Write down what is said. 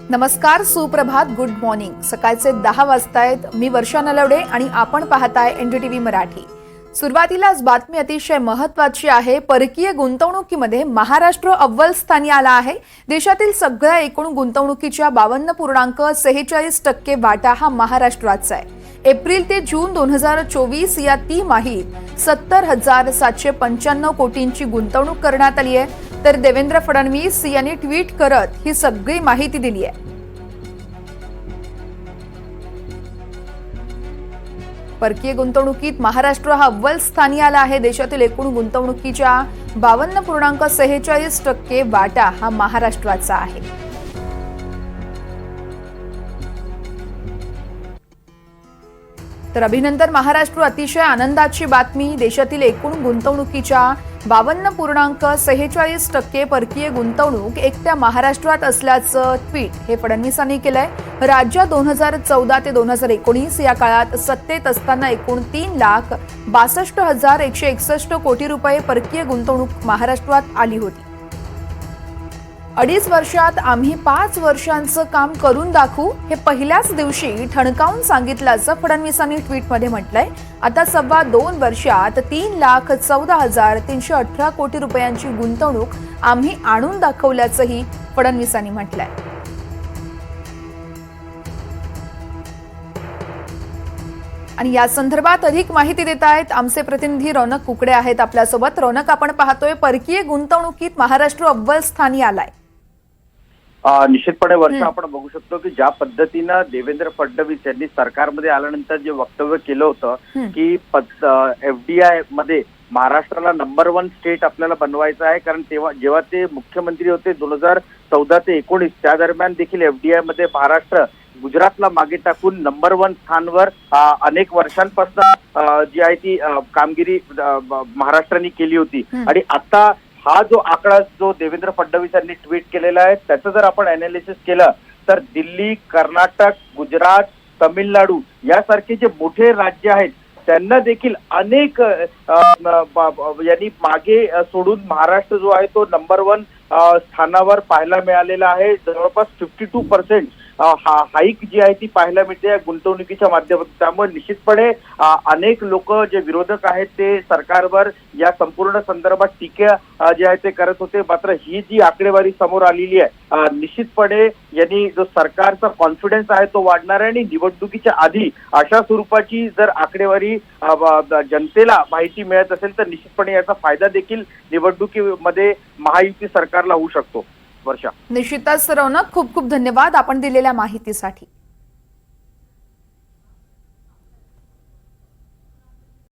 नमस्कार सुप्रभात good morning सकाळचे दहा वाजतायत मी वर्षा नलवडे आणि आपण पाहताय एनडीटीव्ही मराठी. सुरुवातीलाच बातमी अतिशय महत्वाची आहे. परकीय गुंतवणुकीमध्ये महाराष्ट्र अव्वल स्थानी आला आहे. देशातील सगळ्या एकूण गुंतवणुकीच्या बावन्न पूर्णांक सेहेचाळीस टक्के वाटा हा महाराष्ट्राचा आहे. एप्रिल ते जून दोन हजार चोवीस या तिमाहीत सत्तर हजार सातशे पंच्याण्णव कोटींची गुंतवणूक करण्यात आली आहे. तर देवेंद्र फडणवीस यांनी ट्विट करत ही सगळी माहिती दिली आहे. परकीय गुंतवणुकीत महाराष्ट्र हा अव्वल स्थानी आला आहे. देशातील एकूण गुंतवणुकीच्या बावन्न पूर्णांक सेहेचाळीस टक्के वाटा हा महाराष्ट्राचा आहे. तर अभिनंदन महाराष्ट्र अतिशय आनंदाची बातमी. देशातील एकूण गुंतवणुकीच्या बावन्न पूर्णांक सेहेचाळीस टक्के परकीय गुंतवणूक एकट्या महाराष्ट्रात असल्याचं ट्विट हे फडणवीसांनी केलंय. राज्यात दोन हजार चौदा ते दोन हजार एकोणीस या काळात सत्तेत असताना एकूण तीन लाख बासष्ट हजार एकशे एकसष्ट कोटी रुपये परकीय गुंतवणूक महाराष्ट्रात आली होती. अडीच वर्षात आम्ही पाच वर्षांचं काम करून दाखवू हे पहिल्याच दिवशी ठणकावून सांगितल्याचं फडणवीसांनी ट्विटमध्ये म्हटलंय. आता सव्वा दोन वर्षात तीन लाख चौदा हजार तीनशे अठरा कोटी रुपयांची गुंतवणूक आम्ही आणून दाखवल्याचंही फडणवीसांनी म्हटलंय. आणि या संदर्भात अधिक माहिती देत आहेत आमचे प्रतिनिधी रौनक कुकडे आहेत आपल्यासोबत. रौनक आपण पाहतोय परकीय गुंतवणुकीत महाराष्ट्र अव्वल स्थानी आलाय. निश्चितपणे वर्ष आपण बघू शकतो की ज्या पद्धतीनं देवेंद्र फडणवीस यांनी सरकारमध्ये आल्यानंतर जे वक्तव्य केलं होतं. की एफडीआयमध्ये महाराष्ट्राला नंबर वन स्टेट आपल्याला बनवायचं आहे कारण तेव्हा जेव्हा ते मुख्यमंत्री होते दोन हजार चौदा ते एकोणीस त्या दरम्यान देखील एफडीआयमध्ये महाराष्ट्र गुजरातला मागे टाकून नंबर वन स्थानवर अनेक वर्षांपासून जी आहे ती कामगिरी महाराष्ट्राने केली होती. आणि आता हा जो आकडा जो देवेंद्र फडणवीस यांनी ट्विट केलेला आहे त्याचं जर आपण अनालिसिस केलं तर दिल्ली कर्नाटक गुजरात तमिळनाडू यासारखे जे मोठे राज्य आहेत त्यांना देखील अनेक यांनी मागे सोडून महाराष्ट्र जो आहे तो नंबर वन स्थानावर पाहायला मिळालेला आहे. जवळपास फिफ्टी टू पर्सेंट हाईक जी आहे ती पाहायला मिळते. या गुंतवणुकीच्या माध्यमातून. त्यामुळे निश्चितपणे अनेक लोक जे विरोधक आहेत ते सरकारवर या संपूर्ण संदर्भात टीका जे आहे ते करत होते. मात्र ही जी आकडेवारी समोर आलेली आहे निश्चितपणे यांनी जो सरकारचा कॉन्फिडन्स आहे तो वाढणार आहे आणि निवडणुकीच्या आधी अशा स्वरूपाची जर आकडेवारी जनतेला माहिती मिळत असेल तर निश्चितपणे याचा फायदा देखील निवडणुकीमध्ये महायुती सरकारला होऊ शकतो. वर्षा. निश्चितच रौनक खूप खूप धन्यवाद आपण दिलेल्या माहितीसाठी.